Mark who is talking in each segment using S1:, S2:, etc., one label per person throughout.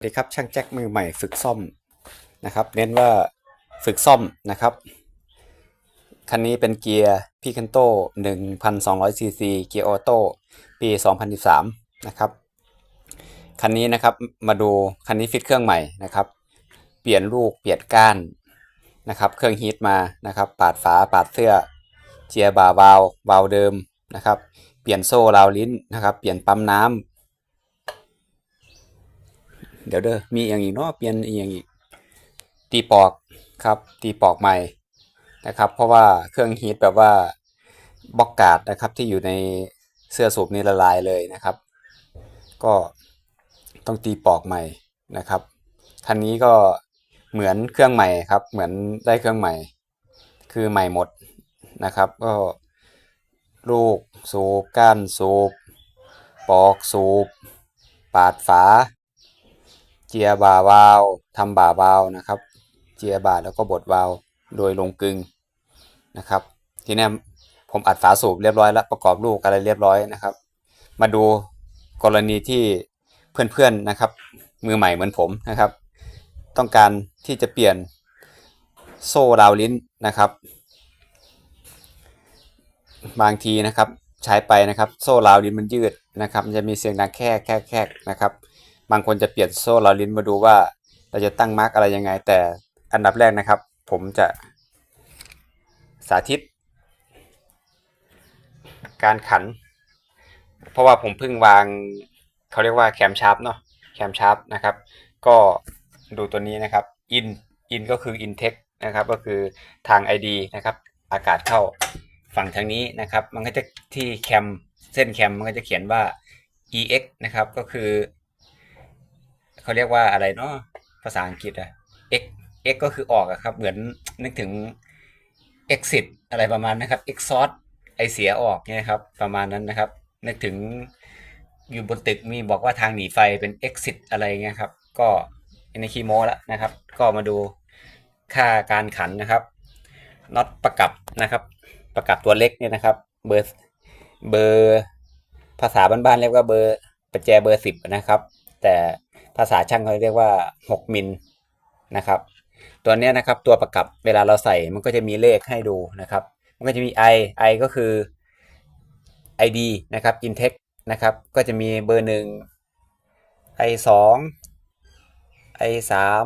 S1: สวัสดีครับช่างแจ็คมือใหม่ฝึกซ่อมนะครับ เน้นว่าฝึกซ่อมนะครับ คันนี้เป็นเกียร์พีคันโต1,200ซีซีเกียร์ออโต้ปี 2013 นะครับ คันนี้นะครับมาดูคันนี้ฟิตเครื่องใหม่นะครับ เปลี่ยนลูกเปลี่ยนก้านนะครับ เครื่องฮีทมานะครับ ปาดฝาปาดเสื้อ เจียร์บ่าวาววาวเดิมนะครับ เปลี่ยนโซ่ราวลิ้นนะครับ เปลี่ยนปั๊มน้ำ เดี๋ยวเด้อมีอย่างอีกเนาะเปลี่ยนอย่างอีก ตีปอกครับตีปอกใหม่นะครับ เพราะว่าเครื่องฮีทแบบว่าบล็อกกาดนะครับที่อยู่ในเสื้อสูบนี่ละลายเลยนะครับ ก็ต้องตีปอกใหม่นะครับคันนี้ก็เหมือนเครื่องใหม่ครับ เหมือนได้เครื่องใหม่ คือใหม่หมดนะครับ ก็ลูกสูบก้านสูบ ปอกสูบ ปาดฝา เจียบ่าวาวทำบ่าวาวนะครับ เจียบ่าแล้วก็บดวาวโดยลงกึงนะครับ ทีนี้ผมอัดฝาสูบเรียบร้อยแล้วประกอบลูกอะไรเรียบร้อยนะครับ มาดูกรณีที่เพื่อนๆนะครับ มือใหม่เหมือนผมนะครับ ต้องการที่จะเปลี่ยนโซ่ราวลิ้นนะครับ บางทีนะครับใช้ไปนะครับ โซ่ราวลิ้นมันยืดนะครับ มันจะมีเสียงดังแค่แค่แค่นะครับ บางคนจะเปลี่ยนโซ่ราลิ้นมาดูว่า เราจะตั้งมาร์กอะไรยังไง แต่อันดับแรกนะครับ ผมจะสาธิต การขัน เพราะว่าผมเพิ่งวางเขาเรียกว่าแคมชาร์ปเนาะแคมชาร์ปนะครับ ก็ดูตัวนี้นะครับ in in ก็คือ intake นะครับก็คือทาง ID นะครับ อากาศเข้าฝั่งทางนี้นะครับ มันก็จะที่แคมเส้นแคมมันก็จะเขียนว่า ex นะครับ ก็คือ เขาเรียกว่าอะไรเนาะภาษาอังกฤษอะ x x ก็คือออกอะครับ เหมือนนึกถึง exit อะไรประมาณนะครับ exhaust ไอเสียออกเนี่ยครับ ประมาณนั้นนะครับ นึกถึงอยู่บนตึกมีบอกว่าทางหนีไฟเป็น exit อะไรเงี้ยครับ ก็ในคีโมแล้วนะครับ ก็มาดูค่าการขันนะครับน็อตประกับนะครับ ประกับตัวเล็กเนี่ยนะครับ เบอร์เบอร์ภาษาบ้านๆเรียกว่าเบอร์ประแจเบอร์สิบนะครับ แต่ ภาษาช่างเขาเรียกว่า 6 มิลนะครับ ตัวนี้นะครับตัวประกับเวลาเราใส่มันก็จะมีเลขให้ดูนะครับ มันก็จะมี i i ก็คือ id นะครับ intake นะครับ ก็จะมีเบอร์หนึ่ง i สอง i สาม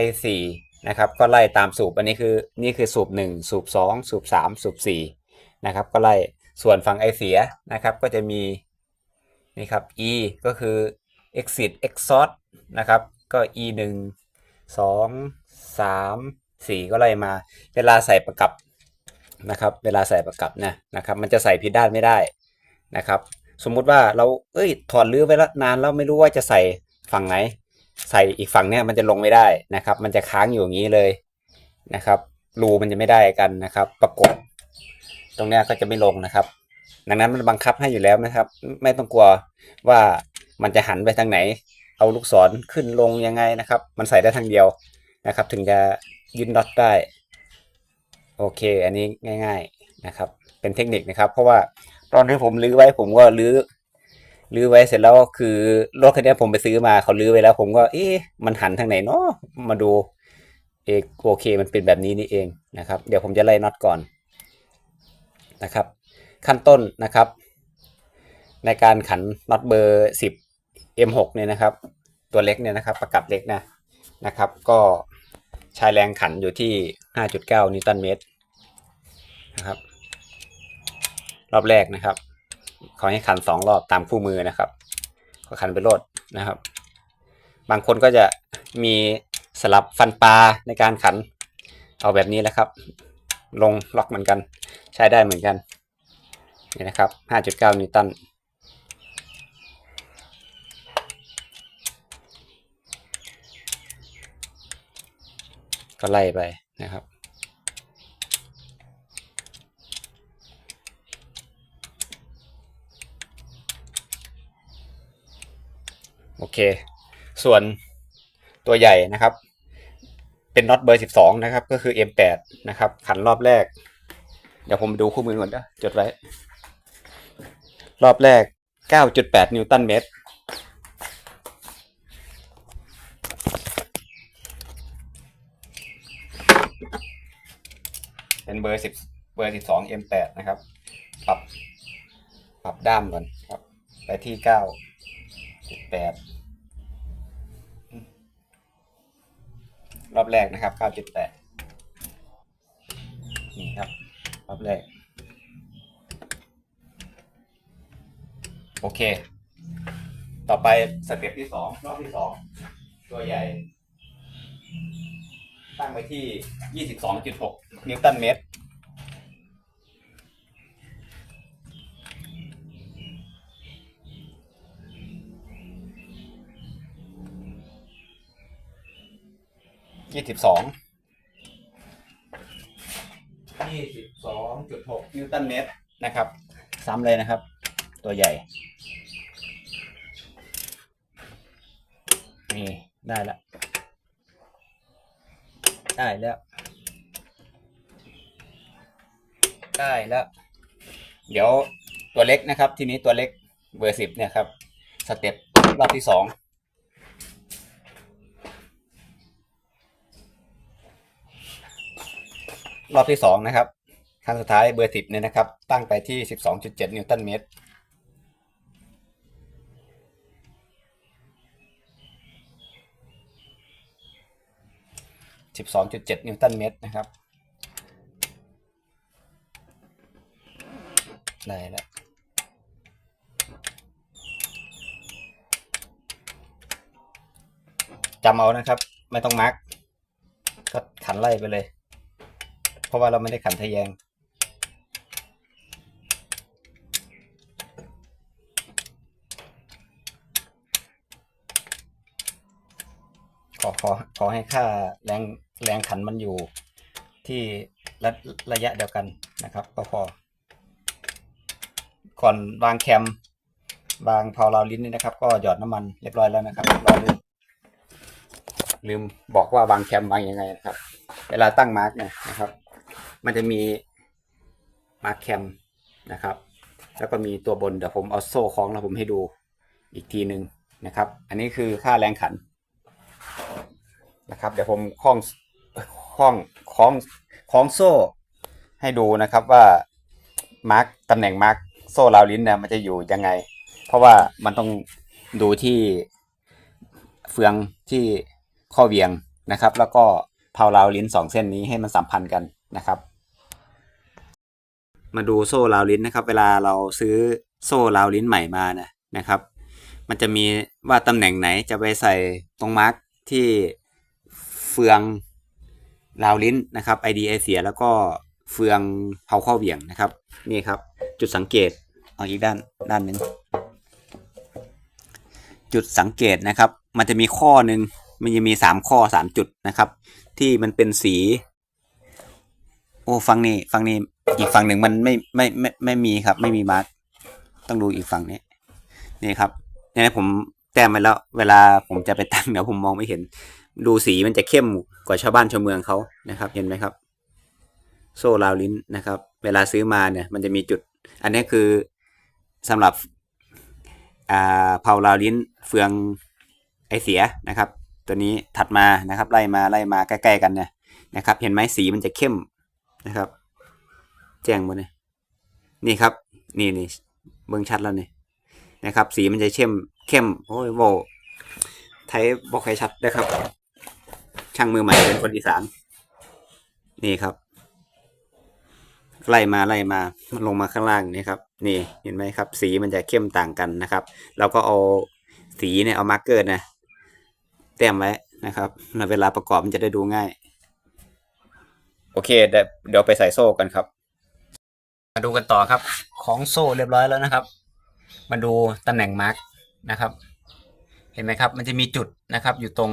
S1: i สี่นะครับ ก็ไล่ตามสูบ อันนี้คือนี่คือสูบหนึ่งสูบสองสูบสามสูบสี่นะครับ ก็ไล่ส่วนฝั่งไอเสียนะครับ ก็จะมีนี่ครับ e ก็คือ exit exhaust นะครับ ก็ e หนึ่งสองสามสี่ก็ไล่มา เวลาใส่ประกับนะครับ เวลาใส่ประกับนะนะครับ มันจะใส่ผิดด้านไม่ได้นะครับ สมมุติว่าเรา เอ้ย ถอดรื้อไว้แล้วนานแล้วไม่รู้ว่าจะใส่ฝั่งไหน ใส่อีกฝั่งเนี้ยมันจะลงไม่ได้นะครับ มันจะค้างอยู่อย่างนี้เลยนะครับ รูมันจะไม่ได้กันนะครับ ประกบ ตรงเนี้ยก็จะไม่ลงนะครับ ดังนั้นมันบังคับให้อยู่แล้วนะครับ ไม่ต้องกลัวว่า มันจะหันไปทางไหน เอาลูกศรขึ้นลงยังไงนะครับ มันใส่ได้ทางเดียวนะครับ ถึงจะยึดน็อตได้ โอเค อันนี้ง่าย ๆนะครับ เป็นเทคนิคนะครับ เพราะว่าตอนที่ผมลื้อไว้ผมก็ลื้อลื้อไว้เสร็จแล้วคือรถคันนี้ผมไปซื้อมาเขาลื้อไว้แล้ว ผมก็ เอ๊ะมันหันทางไหนเนาะมาดูเอโอเค มันเป็นแบบนี้นี่เองนะครับ เดี๋ยวผมจะไล่น็อตก่อนนะครับ ขั้นต้นนะครับ ในการขันน็อตเบอร์ 10 M6 เนี่ยนะครับ ตัวเล็กเนี่ยนะครับ ประกับเล็กนะนะครับ ก็ใช้แรงขันอยู่ที่ 5.9 นิวตันเมตรนะครับ รอบแรกนะครับเขาให้ขันสองรอบตามคู่มือนะครับก็ขันไปโลดนะครับ บางคนก็จะมีสลับฟันปลาในการขันเอาแบบนี้แหละครับ ลงล็อกเหมือนกัน ใช้ได้เหมือนกันนี่นะครับ 5.9 นิวตัน ก็ไล่ไปนะครับ โอเค ส่วนตัวใหญ่นะครับ เป็นน็อตเบอร์ 12 นะครับ ก็คือ M8 นะครับ ขันรอบแรก เดี๋ยวผมดูคู่มือก่อนนะจดไว้ รอบแรก 9.8 นิวตันเมตร เบอร์สิบเบอร์สิบสอง M8 นะครับ ปรับ ปรับด้ามก่อนครับ ไปที่เก้าจุดแปดรอบแรกนะครับเก้าจุดแปดนี่ครับ รอบแรก โอเค ต่อไปสเต็ปที่สองรอบที่สอง ตัวใหญ่ ตั้งไว้ที่ 22.6 นิวตันเมตร ยี่สิบสอง ยี่สิบสองจุดหกนิวตันเมตรนะครับ ซ้ำเลยนะครับ ตัวใหญ่ นี่ ได้ละ ได้แล้ว ได้แล้ว เดี๋ยวตัวเล็กนะครับ ทีนี้ตัวเล็กเบอร์สิบเนี่ยครับ สเต็ปรอบที่สองรอบที่สองนะครับครั้งสุดท้ายเบอร์สิบเนี่ยนะครับ ตั้งไปที่สิบสองจุดเจ็ดนิวตันเมตร สิบสองจุดเจ็ดนิวตันเมตรนะครับ ได้แล้วจำเอานะครับ ไม่ต้องมาร์กก็ขันไล่ไปเลย เพราะว่าเราไม่ได้ขันทะแยง ขอขอขอให้ค่าแรงแรงขันมันอยู่ที่ระระยะเดียวกันนะครับ ก็พอ ก่อนวางแคมวางพาเราลิ้นนี่นะครับ ก็หยอดน้ำมันเรียบร้อยแล้วนะครับรอลืมลืมบอกว่าวางแคมวางยังไงนะครับ เวลาตั้งมาร์กเนี่ยนะครับ มันจะมีมาร์กแคมนะครับ แล้วก็มีตัวบนเดี๋ยวผมเอาโซ่คล้องแล้วผมให้ดูอีกทีหนึ่งนะครับ อันนี้คือค่าแรงขัน นะครับ เดี๋ยวผมคล้องคล้องคล้องคล้องโซ่ ให้ดูนะครับว่ามาร์กตำแหน่งมาร์กโซ่ราวลิ้นเนี่ยมันจะอยู่ยังไง เพราะว่ามันต้องดูที่เฟืองที่ข้อเวียงนะครับ แล้วก็เพาราวลิ้นสองเส้นนี้ให้มันสัมพันธ์กันนะครับ มาดูโซ่ราวลิ้นนะครับ เวลาเราซื้อโซ่ราวลิ้นใหม่มานะนะครับ มันจะมีว่าตำแหน่งไหนจะไปใส่ตรงมาร์กที่ เฟืองราวลิ้นนะครับ ID ไอเสียแล้วก็เฟืองเผาข้อเหวี่ยงนะครับ นี่ครับ จุดสังเกตเอาอีกด้านด้านหนึ่งจุดสังเกตนะครับ มันจะมีข้อหนึ่งมันจะมีสามข้อสามจุดนะครับ ที่มันเป็นสี โอ้ฟังนี่ฟังนี่อีกฝั่งหนึ่งมันไม่ไม่ไม่ไม่มีครับ ไม่มีมาร์กต้องดูอีกฝั่งนี้นี่ครับเนี่ยผมแต้มไปแล้ว เวลาผมจะไปตั้งเดี๋ยวผมมองไม่เห็น ดูสีมันจะเข้มกว่าชาวบ้านชาวเมืองเขานะครับ เห็นไหมครับ โซ่ราวลิ้นนะครับ เวลาซื้อมาเนี่ย มันจะมีจุด อันนี้คือสำหรับอ่าเผาราวลิ้นเฟืองไอเสียนะครับ ตัวนี้ถัดมานะครับ ไล่มาไล่มาใกล้ๆกันเนี่ยนะครับ เห็นไหมสีมันจะเข้มนะครับ แจ้งหมดเลยนี่ครับ นี่นี่เบิ่งชัดแล้วนี่นะครับ สีมันจะเข้มเข้มโอ้ยโวไทยบอกใครชัดนะครับ ช่างมือใหม่เป็นคนอีสาน นี่ครับ ไล่มาไล่มาลงมาข้างล่างนี่ครับ นี่เห็นไหมครับ สีมันจะเข้มต่างกันนะครับ เราก็เอาสีเนี่ยเอามาร์กเกอร์นะแต้มไว้นะครับเวลาประกอบมันจะได้ดูง่าย โอเคเดี๋ยวไปใส่โซ่กันครับ มาดูกันต่อครับ ของโซ่เรียบร้อยแล้วนะครับ มาดูตำแหน่งมาร์กนะครับ เห็นไหมครับ มันจะมีจุดนะครับ อยู่ตรง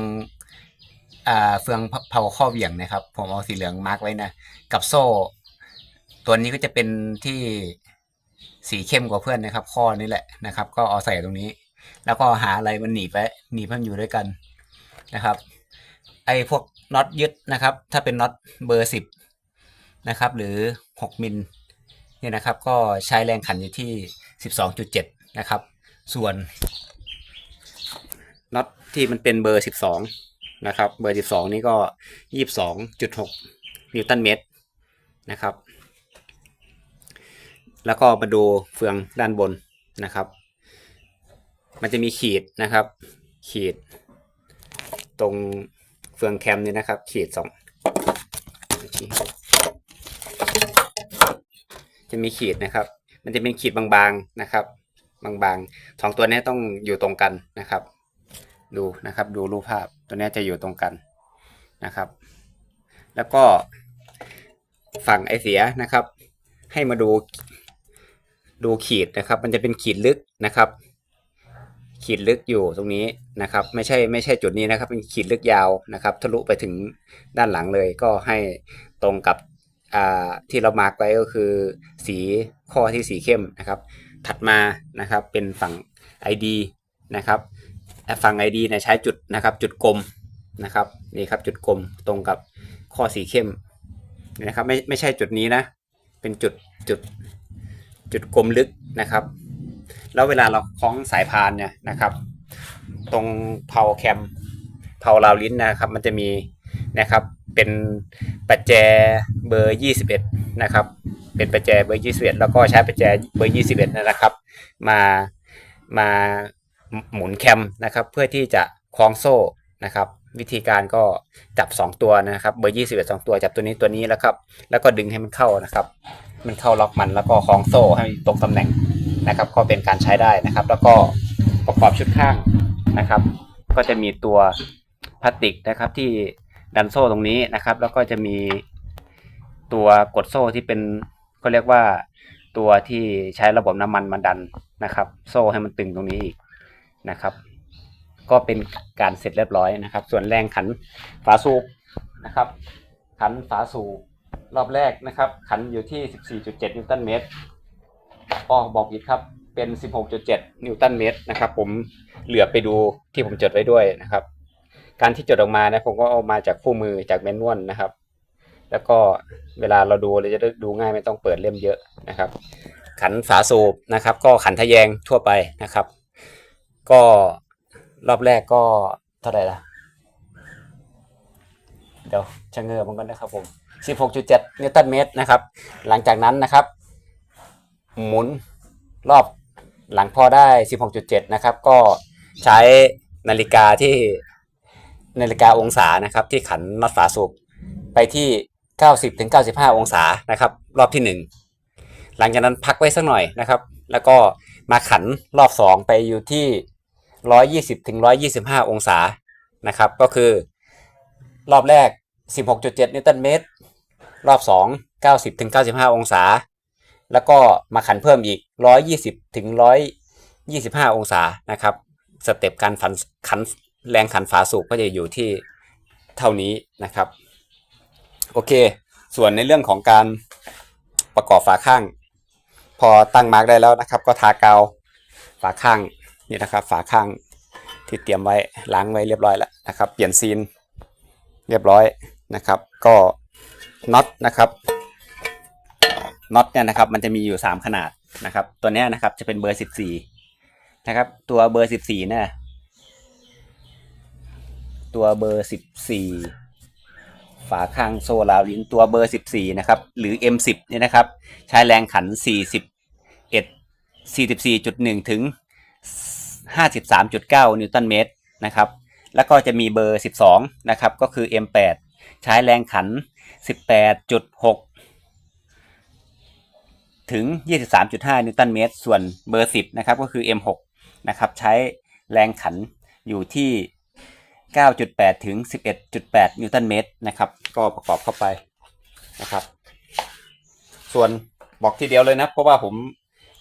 S1: อ่าเฟืองเผาข้อเหวี่ยงนะครับ ผมเอาสีเหลืองมาร์กไว้นะ กับโซ่ ตัวนี้ก็จะเป็นที่สีเข้มกว่าเพื่อนนะครับ ข้อนี้แหละนะครับ ก็เอาใส่ตรงนี้ แล้วก็หาอะไรมันหนีไว้หนีบให้มันอยู่ด้วยกันนะครับ ไอ้พวกน็อตยึดนะครับ ถ้าเป็นน็อตเบอร์สิบนะครับ หรือหกมิลเนี่ยนะครับ ก็ใช้แรงขันอยู่ที่สิบสองจุดเจ็ดนะครับ ส่วนน็อตที่มันเป็นเบอร์สิบสอง นะครับ เบอร์สิบสองนี่ก็ยี่สิบสองจุดหกนิวตันเมตรนะครับ แล้วก็มาดูเฟืองด้านบนนะครับ มันจะมีขีดนะครับ ขีด ตรงเฟืองแคมนี่นะครับ ขีดสองจะมีขีดนะครับ มันจะเป็นขีดบางๆนะครับ บางๆสองตัวนี้ต้องอยู่ตรงกันนะครับ ดูนะครับ ดูรูปภาพตัวนี้จะอยู่ตรงกันนะครับ แล้วก็ฝั่งไอเสียนะครับ ให้มาดูดูขีดนะครับ มันจะเป็นขีดลึกนะครับ ขีดลึกอยู่ตรงนี้นะครับ ไม่ใช่ไม่ใช่จุดนี้นะครับ เป็นขีดลึกยาวนะครับ ทะลุไปถึงด้านหลังเลย ก็ให้ตรงกับที่เรามาร์กไว้ก็คือสีข้อที่สีเข้มนะครับ ถัดมานะครับเป็นฝั่ง ID นะครับ ฝั่ง ID เนี่ยใช้จุดนะครับจุดกลมนะครับนี่ครับจุดกลมตรงกับข้อสีเข้มนะครับไม่ไม่ใช่จุดนี้นะ เป็นจุดจุดจุดกลมลึกนะครับ แล้วเวลาเราคล้องสายพานเนี่ยนะครับ ตรงเพาแคมเพาราวลิ้นนะครับ มันจะมีนะครับเป็นปัจแจเบอร์ 21 นะครับ เป็นปัจแจเบอร์ 21 แล้วก็ใช้ปัจแจเบอร์ 21นะครับ มามา หมุนแคมนะครับ เพื่อที่จะคล้องโซ่นะครับ วิธีการก็จับ 2 ตัวนะครับ เบอร์21 2ตัวจับตัวนี้ตัวนี้แล้วครับ แล้วก็ดึงให้มันเข้านะครับ มันเข้าล็อกมันแล้วก็คล้องโซ่ให้ตรงตำแหน่งนะครับ ก็เป็นการใช้ได้นะครับ แล้วก็ประกอบชุดข้างนะครับ ก็จะมีตัวพลาสติกนะครับที่ดันโซ่ตรงนี้นะครับ แล้วก็จะมีตัวกดโซ่ที่เป็นเขาเรียกว่าตัวที่ใช้ระบบน้ำมันมาดันนะครับ โซ่ให้มันตึงตรงนี้อีก นะครับ ก็เป็นการเสร็จเรียบร้อยนะครับ ส่วนแรงขันฝาสูบนะครับ ขันฝาสูบรอบแรกนะครับ ขันอยู่ที่ 14.7 นิวตันเมตรอ๋อบอกอีกครับเป็น 16.7 นิวตันเมตรนะครับ ผมเหลือไปดูที่ผมจดไว้ด้วยนะครับ การที่จดออกมานะผมก็เอามาจากคู่มือจากแมนนวลนะครับ แล้วก็เวลาเราดูเราจะดูง่ายไม่ต้องเปิดเล่มเยอะนะครับ ขันฝาสูบนะครับ ก็ขันทะแยงทั่วไปนะครับ ก็รอบแรกก็เท่าไหร่ละเดี๋ยวชะเง้อมันก่อนนะครับผม16.7นิวตันเมตรนะครับ หลังจากนั้นนะครับ หมุนรอบหลังพอได้ 16.7 นะครับ ก็ใช้นาฬิกาที่นาฬิกาองศานะครับ ที่ขันน็อตฝาสูบไปที่ 90ถึง95 องศานะครับ รอบที่ 1 หลังจากนั้นพักไว้สักหน่อยนะครับ แล้วก็มาขันรอบ 2 ไปอยู่ที่ 120ถึง125 องศานะครับ ก็คือ รอบแรก 16.7 นิวตันเมตร รอบ 2 90ถึง95 องศา แล้วก็มาขันเพิ่มอีก 120ถึง125 องศานะครับ สเต็ปการฝันขันแรงขันฝาสูบก็จะอยู่ที่เท่านี้นะครับ โอเค ส่วนในเรื่องของการประกอบฝาข้าง พอตั้งมาร์กได้แล้วนะครับ ก็ทากาวฝาข้าง นี่นะครับ ฝาข้างที่เตรียมไว้ล้างไว้เรียบร้อยแล้วนะครับ เปลี่ยนซีนเรียบร้อยนะครับ ก็น็อตนะครับน็อตเนี่ยนะครับ มันจะมีอยู่ 3 ขนาดนะครับ ตัวนี้นะครับจะเป็นเบอร์ 14 นะครับ ตัวเบอร์ 14เนี่ยตัวเบอร์ 14 ฝาข้างโซลาวินตัวเบอร์ 14 นะครับ หรือ M10 เนี่ยนะครับ ใช้แรงขัน 41 44.1 ถึง 53.9 นิวตันเมตรนะครับ แล้วก็จะมีเบอร์ 12 นะครับ ก็คือ M8 ใช้แรงขัน 18.6 ถึง 23.5 นิวตันเมตร ส่วนเบอร์ 10 นะครับ ก็คือ M6 นะครับ ใช้แรงขันอยู่ที่ 9.8 ถึง 11.8 นิวตันเมตรนะครับ ก็ประกอบเข้าไปนะครับ ส่วนบอกทีเดียวเลยนะ เพราะว่าผม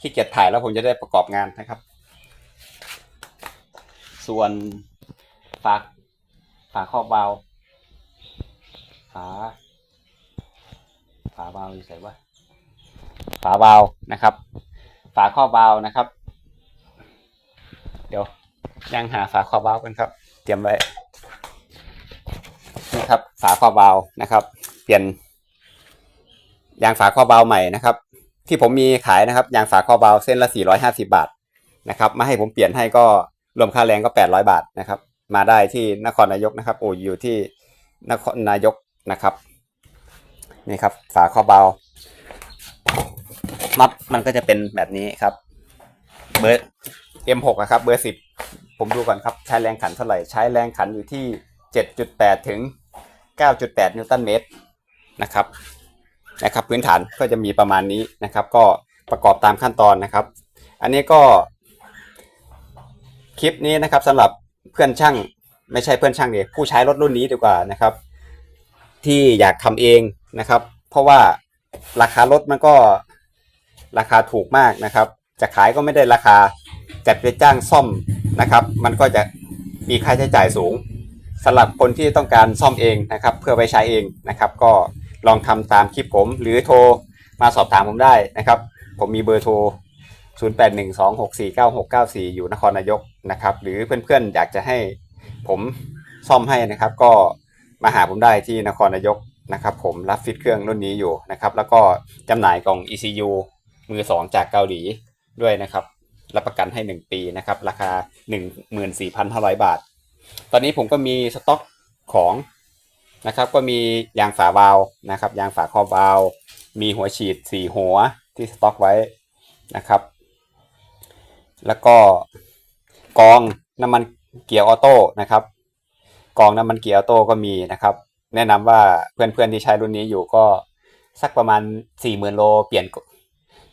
S1: ขี้เกียจถ่ายแล้วผมจะได้ประกอบงานนะครับ ส่วนฝาฝาครอบวาล์วฝาฝาวาล์วอยู่ไหนวะฝาวาล์วนะครับ ฝาครอบวาล์วนะครับ เดี๋ยวยังหาฝาครอบวาล์วกันครับ เตรียมไว้นี่ครับ ฝาครอบวาล์วนะครับ เปลี่ยนยางฝาครอบวาล์วใหม่นะครับ ที่ผมมีขายนะครับยางฝาครอบวาล์วเส้นละ450 บาทนะครับมาให้ผมเปลี่ยนให้ก็ รวมค่าแรงก็ 800 บาทนะครับ มาได้ที่นครนายกนะครับโอ้อยู่ที่นครนายกนะครับนี่ครับฝาครอบเบาน็อตมันก็จะเป็นแบบนี้ครับ เบอร์ M6 อะครับ เบอร์ 10 ผมดูก่อนครับ ใช้แรงขันเท่าไหร่ ใช้แรงขันอยู่ที่ 7.8 ถึง 9.8 นิวตันเมตรนะครับนะครับ พื้นฐานก็จะมีประมาณนี้นะครับ ก็ประกอบตามขั้นตอนนะครับ อันนี้ก็ คลิปนี้นะครับสำหรับเพื่อนช่างไม่ใช่เพื่อนช่างเดียผู้ใช้รถรุ่นนี้ดีกว่านะครับ ที่อยากทำเองนะครับ เพราะว่าราคารถมันก็ราคาถูกมากนะครับ จะขายก็ไม่ได้ราคาจัดไปจ้างซ่อมนะครับ มันก็จะมีค่าใช้จ่ายสูงสำหรับคนที่ต้องการซ่อมเองนะครับ เพื่อไปใช้เองนะครับ ก็ลองทำตามคลิปผม หรือโทรมาสอบถามผมได้นะครับ ผมมีเบอร์โทร 0812649694 อยู่นครนายกนะครับ หรือเพื่อนๆอยากจะให้ผมซ่อมให้นะครับ ก็มาหาผมได้ที่นครนายกนะครับ ผมรับฟิตเครื่องรุ่นนี้อยู่นะครับ แล้วก็จำหน่ายกล่อง ECU มือ 2 จากเกาหลีด้วยนะครับ รับประกันให้ 1 ปีนะครับ ราคา 14,500 บาท ตอนนี้ผมก็มีสต็อกของนะครับ ก็มียางฝาวาล์วนะครับ ยางฝาครอบวาล์วมีหัวฉีด 4 หัวที่สต็อกไว้นะครับ แล้วก็กองน้ำมันเกียร์ออโต้นะครับ กองน้ำมันเกียร์ออโต้ก็มีนะครับ แนะนำว่าเพื่อนๆที่ใช้รุ่นนี้อยู่ก็สักประมาณสี่หมื่นโลเปลี่ยน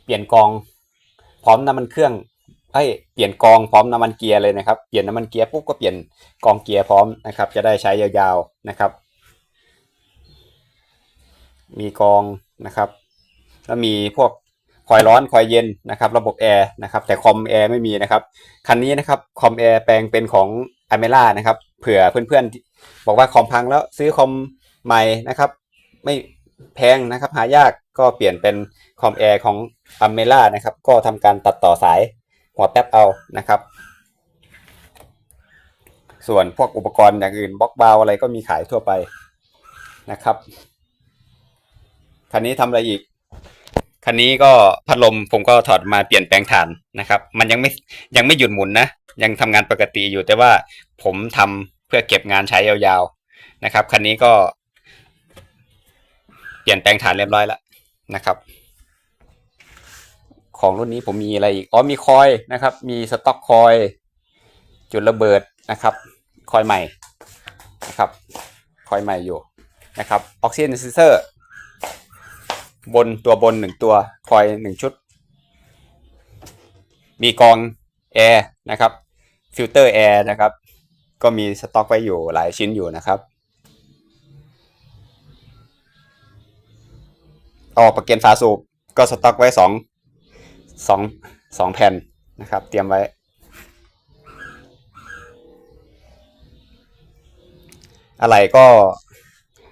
S1: เปลี่ยนกองพร้อมน้ำมันเครื่องเอ้ยเปลี่ยนกองพร้อมน้ำมันเกียร์เลยนะครับ เปลี่ยนน้ำมันเกียร์ปุ๊บก็เปลี่ยนกองเกียร์พร้อมนะครับ จะได้ใช้ยาวๆนะครับ มีกองนะครับ แล้วมีพวก คอยร้อนคอยเย็นนะครับ ระบบแอร์นะครับ แต่คอมแอร์ไม่มีนะครับ คันนี้นะครับคอมแอร์แปลงเป็นของอเมล่านะครับ เผื่อเพื่อนๆ บอกว่าคอมพังแล้วซื้อคอมใหม่นะครับ ไม่แพงนะครับ หายากก็เปลี่ยนเป็นคอมแอร์ของอเมล่านะครับ ก็ทำการตัดต่อสายหัวแป๊บเอานะครับ ส่วนพวกอุปกรณ์อย่างอื่นบล็อกบาวอะไรก็มีขายทั่วไปนะครับคันนี้ทำอะไรอีก คันนี้ก็พัดลมผมก็ถอดมาเปลี่ยนแปลงฐานนะครับ มันยังไม่ยังไม่หยุดหมุนนะ ยังทำงานปกติอยู่แต่ว่าผมทำเพื่อเก็บงานใช้ยาวๆนะครับ คันนี้ก็ เปลี่ยนแปลงฐานเรียบร้อยแล้วนะครับ ของรุ่นนี้ผมมีอะไรอีกอ๋อมีคอยนะครับ มีสต็อกคอย จุดระเบิดนะครับ คอยใหม่นะครับ คอยใหม่อยู่นะครับออกซิเจนซิเซอร์ บนตัวบนหนึ่งตัวคอยหนึ่งชุด มีกองแอร์นะครับฟิลเตอร์แอร์นะครับ ก็มีสต็อกไว้อยู่หลายชิ้นอยู่นะครับออกประเก็นฝาสูบก็สต็อกไว้สองสองสองแผ่นนะครับ เตรียมไว้ อะไรก็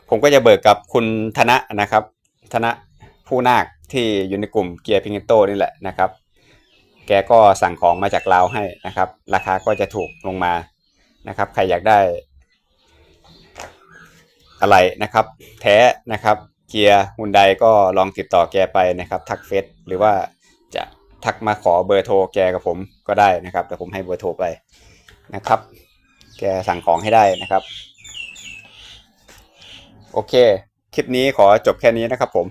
S1: ผมก็จะเบิกกับคุณธนะนะครับ ธนะ ผู้นาคที่อยู่ในกลุ่มเกียร์พิงโตนี่แหละนะครับ แกก็สั่งของมาจากลาวให้นะครับ ราคาก็จะถูกลงมานะครับ ใครอยากได้ อะไรนะครับ แท้นะครับ เกียร์ฮุนไดก็ลองติดต่อแกไปนะครับ ทักเฟซหรือว่าจะทักมาขอเบอร์โทรแกกับผมก็ได้นะครับแต่ผมให้เบอร์โทรไปนะครับ แกสั่งของให้ได้นะครับ โอเค คลิปนี้ขอจบแค่นี้นะครับผม